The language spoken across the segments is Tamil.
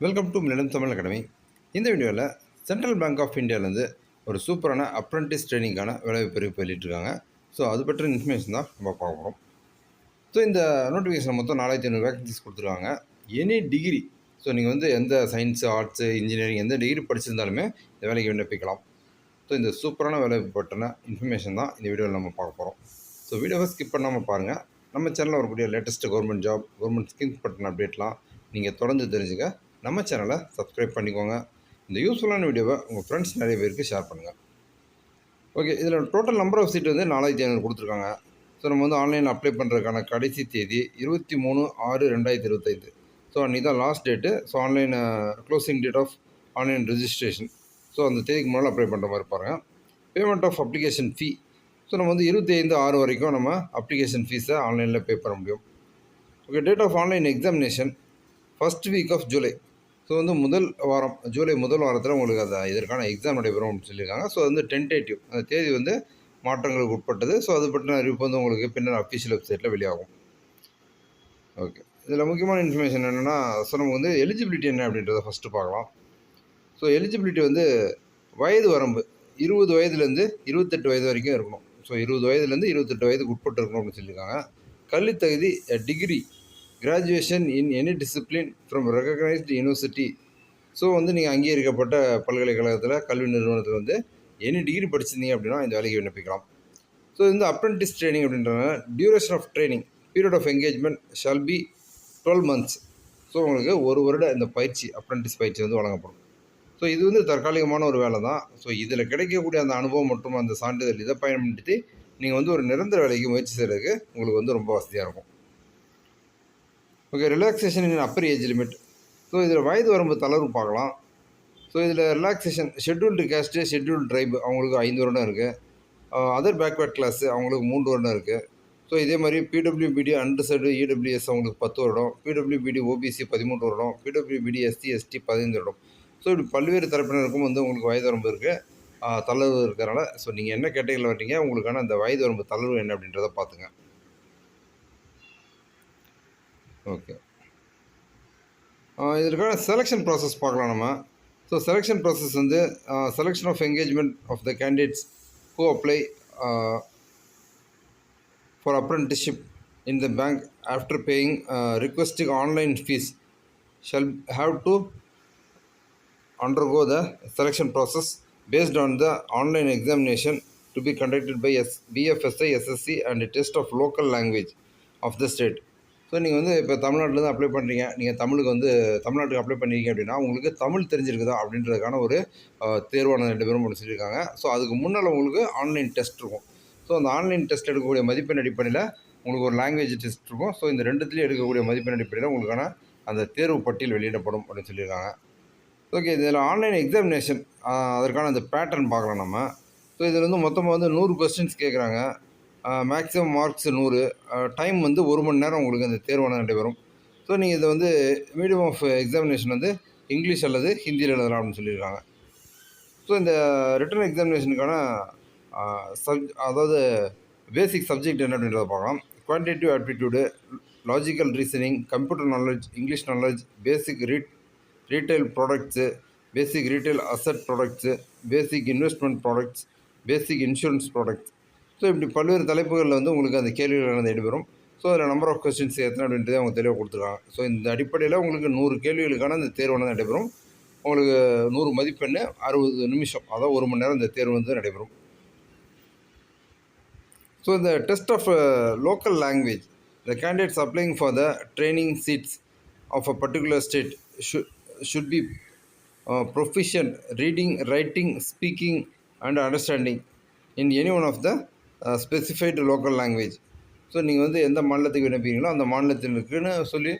Welcome to Millam Tamil academy இந்த வீடியோவில் சென்ட்ரல் பேங்க் ஆஃப் இந்தியாவிலேருந்து ஒரு சூப்பரான அப்ரண்டிஸ் ட்ரைனிங்கான வேலைவாய்ப்பு அறிவிப்பு வெளியிட்டிருக்காங்க. ஸோ அது பற்றின இன்ஃபர்மேஷன் தான் நம்ம பார்க்க போகிறோம் ஸோ இந்த நோட்டிஃபிகேஷன் மொத்தம் நாலாயிரத்தி ஐநூறு வேகன்சிஸ் கொடுத்துருக்காங்க. எனி டிகிரி ஸோ நீங்கள் வந்து எந்த சயின்ஸு ஆர்ட்ஸு இன்ஜினியரிங் எந்த டிகிரி படிச்சிருந்தாலுமே இந்த வேலைக்கு விண்ணப்பிக்கலாம் ஸோ இந்த சூப்பரான வேலைவாய்ப்பு பற்றின இன்ஃபர்மேஷன் தான் இந்த வீடியோவில் நம்ம பார்க்க போகிறோம் ஸோ வீடியோவை ஸ்கிப் பண்ணாமல் பாருங்கள் நம்ம சேனலில் வரக்கூடிய latest government job government schemes பற்றின அப்டேட்லாம் நீங்கள் தொடர்ந்து தெரிஞ்சுக்க நம்ம சேனலை சப்ஸ்கிரைப் பண்ணிக்கோங்க. இந்த யூஸ்ஃபுல்லான வீடியோவை உங்கள் ஃப்ரெண்ட்ஸ் நிறைய பேருக்கு ஷேர் பண்ணுங்கள் ஓகே இதில் டோட்டல் நம்பர் ஆஃப் சீட் வந்து நாலாயிரத்தி ஐநூறு கொடுத்துருக்காங்க. ஸோ நம்ம வந்து ஆன்லைனில் அப்ளை பண்ணுறதுக்கான கடைசி தேதி இருபத்தி மூணு ஆறு ரெண்டாயிரத்தி இருபத்தைந்து. ஸோ அன்றைக்கி தான் last date so online closing date of online registration so அந்த தேதிக்கு முன்னால் அப்ளை பண்ணுற மாதிரி பாருங்கள் payment of application fee so நம்ம வந்து இருபத்தி ஐந்து ஆறு வரைக்கும் நம்ம அப்ளிகேஷன் ஃபீஸை ஆன்லைனில் பே பண்ண முடியும். Okay date of online examination first week of July so வந்து முதல் வாரம் ஜூலை முதல் வாரத்தில் உங்களுக்கு அது இதற்கான எக்ஸாம் நடைபெறும் அப்படின்னு சொல்லியிருக்காங்க. ஸோ அது வந்து டென்டேட்டிவ் அந்த தேதி வந்து மாற்றங்களுக்கு உட்பட்டது. ஸோ அது பற்றின அறிவிப்பு வந்து உங்களுக்கு பின்னர் அஃபிஷியல் வெப்சைட்டில் வெளியாகும். ஓகே இதில் முக்கியமான இன்ஃபர்மேஷன் என்னென்னா ஸோ நமக்கு வந்து எலிஜிபிலிட்டி என்ன அப்படின்றத ஃபஸ்ட்டு பார்க்கலாம். ஸோ எலிஜிபிலிட்டி வந்து வயது வரம்பு இருபது வயதுலேருந்து இருபத்தெட்டு வயது வரைக்கும் இருக்கணும். ஸோ இருபது வயதுலேருந்து இருபத்தெட்டு வயதுக்கு உட்பட்டு இருக்கணும் அப்படின்னு சொல்லியிருக்காங்க கல்வித்தகுதி degree graduation in any discipline from recognised university so வந்து நீங்கள் அங்கீகரிக்கப்பட்ட பல்கலைக்கழகத்தில் கல்வி நிறுவனத்தில் வந்து எனி டிகிரி படிச்சிருந்தீங்க அப்படின்னா இந்த வேலைக்கு விண்ணப்பிக்கலாம். ஸோ இந்த அப்ரெண்டிஸ் ட்ரைனிங் அப்படின்றாங்க duration of training period of engagement shall be twelve months so உங்களுக்கு ஒரு வருட இந்த பயிற்சி அப்ரெண்டிஸ் பயிற்சி வந்து வழங்கப்படும். ஸோ இது வந்து தற்காலிகமான ஒரு வேலை தான் ஸோ இதில் கிடைக்கக்கூடிய அந்த அனுபவம் மற்றும் அந்த சான்றிதழ் இதை பயன்படுத்தி நீங்கள் வந்து ஒரு நிரந்தர வேலைக்கு முயற்சி செய்கிறதுக்கு உங்களுக்கு வந்து ரொம்ப வசதியாக இருக்கும். Okay relaxation in upper age limit so இதில் வயது வரம்பு தளர்வு பார்க்கலாம். ஸோ இதில் relaxation scheduled caste scheduled tribe அவங்களுக்கு ஐந்து வருடம் இருக்குது அதர் பேக்வேர்ட் கிளாஸு அவங்களுக்கு மூன்று வருடம் இருக்குது ஸோ இதே மாதிரி பிடபிள்யூபிடி அண்டர்சர்டு இடபிள்யூஎஸ் அவங்களுக்கு பத்து வருடம். பிடபிள்யூபிடி ஓபிசி பதிமூன்று வருடம். பிடபிள்யூபிடி எஸ்சி எஸ்டி பதினைந்து வருடம். ஸோ இப்படி பல்வேறு தரப்பினருக்கும் வந்து உங்களுக்கு வயது வரம்பு இருக்குது uh, தளர்வு இருக்கிறனால ஸோ நீங்கள் என்ன கேட்டகரியில் வர்றீங்க உங்களுக்கான அந்த வயது வரம்பு தளர்வு என்ன அப்படின்றத பார்த்துங்க. ஓகே இதற்கான செலெக்ஷன் ப்ராசஸ் பார்க்கலாம் நம்ம ஸோ செலெக்ஷன் ப்ராசஸ் வந்து selection of engagement of the candidates who apply for apprenticeship in the bank after paying uh, requesting online fees shall have to undergo the selection process based on the online examination to be conducted by S- BFSI, SSC and a test of local language of the state. So நீங்கள் வந்து இப்போ தமிழ்நாட்டிலேருந்து அப்ளை பண்ணுறீங்க நீங்கள் தமிழுக்கு வந்து தமிழ்நாட்டுக்கு அப்ளை பண்ணிருக்கீங்க அப்படின்னா உங்களுக்கு தமிழ் தெரிஞ்சிருக்குதா அப்படின்றதுக்கான ஒரு தேர்வான ரெண்டு பேரும் ஒன்று சொல்லியிருக்காங்க ஸோ அதுக்கு முன்னால் உங்களுக்கு ஆன்லைன் டெஸ்ட் இருக்கும். ஸோ அந்த ஆன்லைன் டெஸ்ட் எடுக்கக்கூடிய மதிப்பெண் அடிப்படையில் உங்களுக்கு ஒரு லாங்குவேஜ் டெஸ்ட் இருக்கும். ஸோ இந்த ரெண்டுத்துலேயும் எடுக்கக்கூடிய மதிப்பெண் அடிப்படையில் உங்களுக்கான அந்த தேர்வு பட்டியல் வெளியிடப்படும் அப்படின்னு சொல்லியிருக்காங்க. ஓகே இதில் ஆன்லைன் எக்ஸாமினேஷன் அதற்கான அந்த பேட்டர்ன் பார்க்கலாம் நம்ம. ஸோ இதில் வந்து மொத்தமாக வந்து நூறு கொஸ்டின்ஸ் கேட்குறாங்க மேக்ஸிமம் மார்க்ஸ் நூறு. டைம் வந்து ஒரு மணி நேரம் உங்களுக்கு அந்த தேர்வான நடைபெறும் ஸோ நீங்கள் இதை வந்து மீடியம் ஆஃப் எக்ஸாமினேஷன் வந்து இங்கிலீஷ் அல்லது ஹிந்தியில் எழுதலாம் அப்படின்னு சொல்லியிருக்காங்க. ஸோ இந்த ரிட்டன் எக்ஸாமினேஷனுக்கான சப் அதாவது பேசிக் சப்ஜெக்ட் என்ன அப்படின்றத பார்க்கலாம். Quantitative aptitude logical reasoning computer knowledge English knowledge basic read retail products basic retail asset products basic investment products basic insurance products so இப்படி பல்வேறு தலைப்புகளில் வந்து உங்களுக்கு அந்த கேள்விகள் வந்து இடம்பெறும். ஸோ அதில் நம்பர் ஆஃப் கொஸ்டின்ஸ் எத்தனை அப்படின்றத அவங்க தெளிவாக கொடுத்துருக்காங்க. ஸோ இந்த அடிப்படையில் உங்களுக்கு நூறு கேள்விகளுக்கான அந்த தேர்வு வந்து நடைபெறும். உங்களுக்கு நூறு மதிப்பெண் அறுபது நிமிஷம் அதாவது ஒரு மணி நேரம் இந்த தேர்வு வந்து நடைபெறும். ஸோ இந்த test of local language the candidates applying for the training seats of a particular state should be proficient reading writing speaking and understanding in any one of the specified local language so நீங்கள் வந்து எந்த மாநிலத்துக்கு விண்ணப்பிங்களோ அந்த மாநிலத்தினுக்குன்னு சொல்லி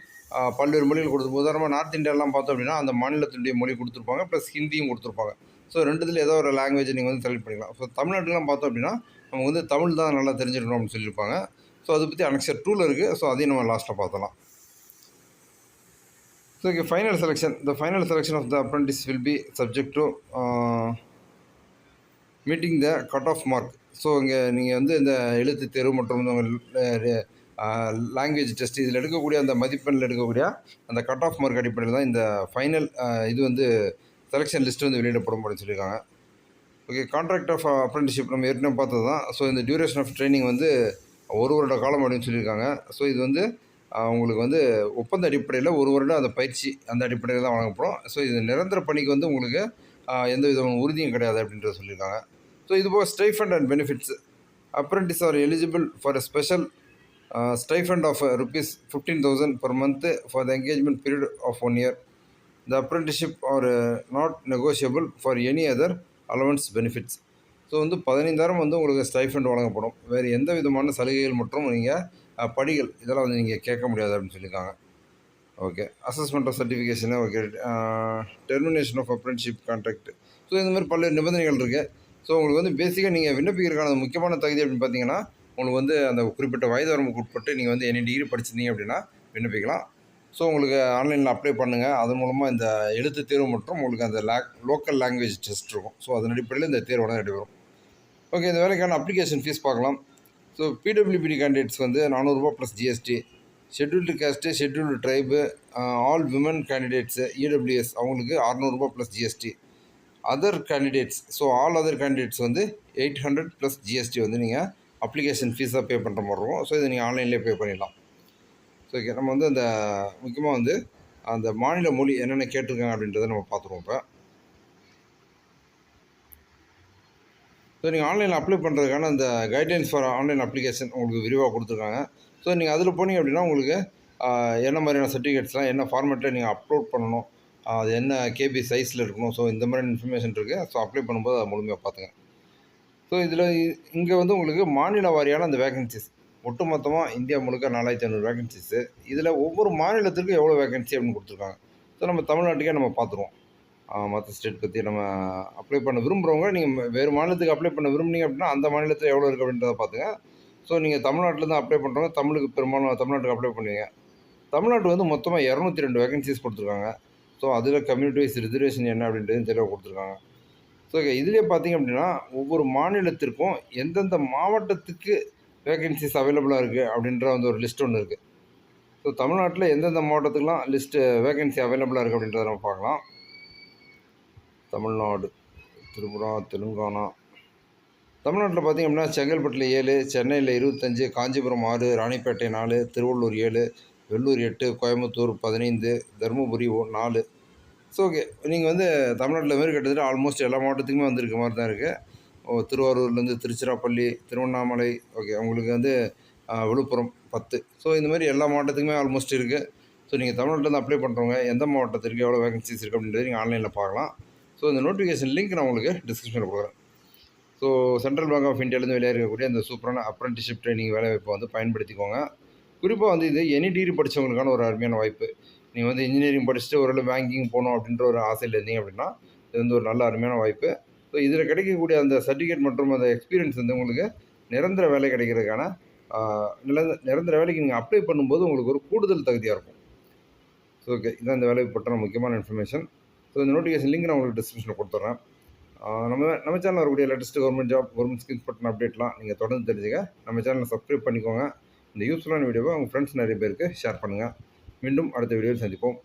பல்வேறு மொழிகள் கொடுத்து உதாரணமாக நார்த் இந்தியாலாம் பார்த்தோம் அப்படின்னா அந்த மாநிலத்தினுடைய மொழி கொடுத்துருப்பாங்க ப்ளஸ் ஹிந்தியும் கொடுத்துருப்பாங்க. ஸோ ரெண்டுத்தில் ஏதோ ஒரு லாங்குவேஜ் நீங்கள் வந்து செலக்ட் பண்ணிக்கலாம். ஸோ தமிழ்நாட்டிலாம் பார்த்தோம் அப்படின்னா நம்ம வந்து தமிழ் தான் நல்லா தெரிஞ்சிருக்கணும் அப்படின்னு சொல்லியிருப்பாங்க. ஸோ அதை பற்றி அனெக்சர் டூவில் இருக்குது ஸோ அதையும் நம்ம லாஸ்ட்டில் பார்த்தலாம் so okay final selection the final selection of the apprentice will be subject to meeting the cut off mark so இங்கே நீங்கள் வந்து இந்த எழுத்து தேர்வு மற்றும் இந்த லாங்குவேஜ் டெஸ்ட் இதில் எடுக்கக்கூடிய அந்த மதிப்பெண்ணில் எடுக்கக்கூடிய அந்த கட் ஆஃப் மார்க் அடிப்படையில் தான் இந்த ஃபைனல் இது வந்து செலெக்ஷன் லிஸ்ட் வந்து வெளியிடப்படும் அப்படின்னு சொல்லியிருக்காங்க. ஓகே கான்ட்ராக்ட் ஆஃப் அப்ரெண்டிஷிப் நம்ம ஏற்கனவே பார்த்தது தான். ஸோ இந்த டியூரேஷன் ஆஃப் ட்ரைனிங் வந்து ஒரு வருட காலம் அப்படின்னு சொல்லியிருக்காங்க. ஸோ இது வந்து உங்களுக்கு வந்து ஒப்பந்த அடிப்படையில் ஒரு வருடம் அந்த பயிற்சி அந்த அடிப்படையில் தான் வழங்கப்படும். ஸோ இது நிரந்தர பணிக்கு வந்து உங்களுக்கு எந்த விதமான உறுதியும் கிடையாது அப்படின்றத சொல்லியிருக்காங்க. ஸோ இது போக stipend and benefits apprentice are eligible for a special uh, stipend of uh, rupees 15000 per month for the engagement period of one year. The are not negotiable for any other allowance benefits so வந்து பதினைந்தாயிரம் வந்து உங்களுக்கு ஸ்டைஃபண்ட் வழங்கப்படும். வேறு எந்த விதமான சலுகைகள் மற்றும் நீங்கள் படிகள் இதெல்லாம் வந்து நீங்கள் கேட்க முடியாது அப்படின்னு சொல்லியிருக்காங்க. Okay assessment of certification okay termination of apprenticeship contract so இந்த மாதிரி பல்வேறு நிபந்தனைகள் இருக்குது ஸோ உங்களுக்கு வந்து பேசிக்காக நீங்கள் விண்ணப்பிக்கிறதுக்கான முக்கியமான தகுதி அப்படின்னு பார்த்தீங்கன்னா உங்களுக்கு வந்து அந்த குறிப்பிட்ட வயது வரம்புக்கு உட்பட்டு நீங்கள் வந்து என்ன டிகிரி படிச்சிருந்தீங்க அப்படின்னா விண்ணப்பிக்கலாம். ஸோ உங்களுக்கு ஆன்லைனில் அப்ளை பண்ணுங்கள் அதன் மூலமாக இந்த எழுத்து தேர்வு மற்றும் உங்களுக்கு அந்த லேக் லோக்கல் லாங்குவேஜ் டெஸ்ட் இருக்கும். ஸோ அதன் அடிப்படையில் இந்த தேர்வு வந்து நடைபெறும். ஓகே இந்த வேலைக்கான அப்ளிகேஷன் ஃபீஸ் பார்க்கலாம். ஸோ பிடபிள்யூபிடி கேண்டிடேட்ஸ் வந்து நானூறுரூபா plus GST scheduled caste scheduled tribe all women candidates EWS அவங்களுக்கு அறநூறுபா plus GST other candidates so all other candidates வந்து எயிட் ஹண்ட்ரட் ப்ளஸ் ஜிஎஸ்டி வந்து நீங்கள் அப்ளிகேஷன் ஃபீஸாக பே பண்ணுற மாதிரி இருக்கும். ஸோ இதை நீங்கள் ஆன்லைன்லேயே பே பண்ணிடலாம். ஸோ ஓகே நம்ம வந்து அந்த முக்கியமாக வந்து அந்த மாநில மொழி என்னென்ன கேட்டிருக்காங்க அப்படின்றத நம்ம பார்த்துருவோம் இப்போ. ஸோ நீங்கள் ஆன்லைனில் அப்ளை பண்ணுறதுக்கான அந்த கைட்லைன்ஸ் ஃபார் ஆன்லைன் அப்ளிகேஷன் உங்களுக்கு விரிவாக கொடுத்துருக்காங்க. ஸோ நீங்கள் அதில் போனீங்க அப்படின்னா உங்களுக்கு என்ன மாதிரியான சர்டிஃபிகேட்ஸ்லாம் என்ன ஃபார்மேட்டில் நீங்கள் அப்லோட் பண்ணணும் அது என்ன கேபி சைஸில் இருக்கணும். ஸோ இந்த மாதிரி இன்ஃபர்மேஷன் இருக்குது ஸோ அப்ளை பண்ணும்போது அதை முழுமையாக பார்த்துங்க. ஸோ இதில் இங்கே வந்து உங்களுக்கு மாநில வாரியான அந்த வேகன்சிஸ் ஒட்டுமொத்தமாக இந்தியா முழுக்க நாலாயிரத்தி ஐநூறு வேகன்சிஸு இதில் ஒவ்வொரு மாநிலத்திற்கும் எவ்வளோ வேகன்சி அப்படின்னு கொடுத்துருக்காங்க. ஸோ நம்ம தமிழ்நாட்டுக்கே நம்ம பார்த்துருவோம். மற்ற ஸ்டேட் பற்றி நம்ம அப்ளை பண்ண விரும்புகிறவங்க நீங்கள் வேறு மாநிலத்துக்கு அப்ளை பண்ண விரும்புனீங்க அப்படின்னா அந்த மாநிலத்தில் எவ்வளோ இருக்குது அப்படின்றத பார்த்துங்க. ஸோ நீங்கள் தமிழ்நாட்டிலேருந்து அப்ளை பண்ணுறவங்க தமிழுக்கு பெரும்பாலும் தமிழ்நாட்டுக்கு அப்ளை பண்ணுவீங்க. தமிழ்நாட்டு வந்து மொத்தமாக இரநூத்தி ரெண்டு வேகன்சிஸ் கொடுத்துருக்காங்க. ஸோ அதில் கம்யூனிட்டி வைஸ் ரிசர்வேஷன் என்ன அப்படின்றது தெளிவாக கொடுத்துருக்காங்க. ஸோ இதுலேயே பார்த்தீங்க அப்படின்னா ஒவ்வொரு மாநிலத்திற்கும் எந்தெந்த மாவட்டத்துக்கு வேகன்சிஸ் அவைலபிளாக இருக்குது அப்படின்ற வந்து ஒரு லிஸ்ட் ஒன்று இருக்குது ஸோ தமிழ்நாட்டில் எந்தெந்த மாவட்டத்துக்குலாம் லிஸ்ட்டு வேகன்சி அவைலபிளாக இருக்குது அப்படின்றத நம்ம பார்க்கலாம். தமிழ்நாடு திரிபுரா தெலுங்கானா. தமிழ்நாட்டில் பார்த்திங்க அப்படின்னா செங்கல்பட்டில் ஏழு சென்னையில் இருபத்தஞ்சு காஞ்சிபுரம் ஆறு ராணிப்பேட்டை நாலு திருவள்ளூர் ஏழு வெள்ளூர் எட்டு கோயம்புத்தூர் பதினைந்து தருமபுரி நாலு. ஸோ ஓகே நீங்கள் வந்து தமிழ்நாட்டில் மாரி கிட்டத்தட்ட ஆல்மோஸ்ட் எல்லா மாவட்டத்துக்குமே வந்திருக்க மாதிரி தான் இருக்குது திருவாரூர்லேருந்து திருச்சிராப்பள்ளி திருவண்ணாமலை ஓகே உங்களுக்கு வந்து விழுப்புரம் பத்து. ஸோ இந்த மாதிரி எல்லா மாவட்டத்துக்குமே ஆல்மோஸ்ட் இருக்குது ஸோ நீங்கள் தமிழ்நாட்டிலேருந்து அப்ளை பண்ணுறவங்க எந்த மாவட்டத்திற்கு எவ்வளோ வேகன்சிஸ் இருக்குது அப்படின்றது நீங்கள் ஆன்லைனில் பார்க்கலாம். ஸோ இந்த நோட்டிஃபிகேஷன் லிங்க் நான் உங்களுக்கு டிஸ்கிரிப்ஷனில் கொடுக்குறேன். ஸோ சென்ட்ரல் பேங்க் ஆஃப் இந்தியாவிலேருந்து வெளியே இருக்கக்கூடிய அந்த சூப்பரான அப்ரண்டிஷிப் ட்ரைனிங் வேலைவாய்ப்பை வந்து பயன்படுத்திக்கோங்க. குறிப்பாக வந்து இது எனி டிகிரி படித்தவங்களுக்கான ஒரு அருமையான வாய்ப்பு. நீங்கள் வந்து இன்ஜினியரிங் படிச்சுட்டு ஒரு பேங்கிங் போகணும் அப்படின்ற ஒரு ஆசையில் இருந்தீங்க அப்படின்னா இது வந்து ஒரு நல்ல அருமையான வாய்ப்பு. ஸோ இதில் கிடைக்கக்கூடிய அந்த சர்டிஃபிகேட் மற்றும் அந்த எக்ஸ்பீரியன்ஸ் வந்து உங்களுக்கு நிரந்தர வேலை கிடைக்கிறதுக்கான நிலந்த நிரந்தர வேலைக்கு நீங்கள் அப்ளை பண்ணும்போது உங்களுக்கு ஒரு கூடுதல் தகுதியாக இருக்கும். ஸோ ஓகே இதான் இந்த வேலைக்கு பற்றின முக்கியமான இன்ஃபர்மேஷன் ஸோ இந்த நோட்டிஃபிகேஷன் லிங்க் நான் உங்களுக்கு டிஸ்கிரிப்ஷனில் கொடுத்துட்றேன் நம்ம நம்ம சேனலில் வரக்கூடிய latest government job government schemes பற்றின அப்டேட்லாம் நீங்கள் தொடர்ந்து தெரிஞ்சுக்க. நம்ம சேனலை சப்ஸ்கிரைப் பண்ணிக்கோங்க. இந்த யூஸ்ஃபுல்லான வீடியோவை உங்கள் ஃப்ரெண்ட்ஸ் நிறைய பேருக்கு ஷேர் பண்ணுங்கள் மீண்டும் அடுத்த வீடியோவில் சந்திப்போம்.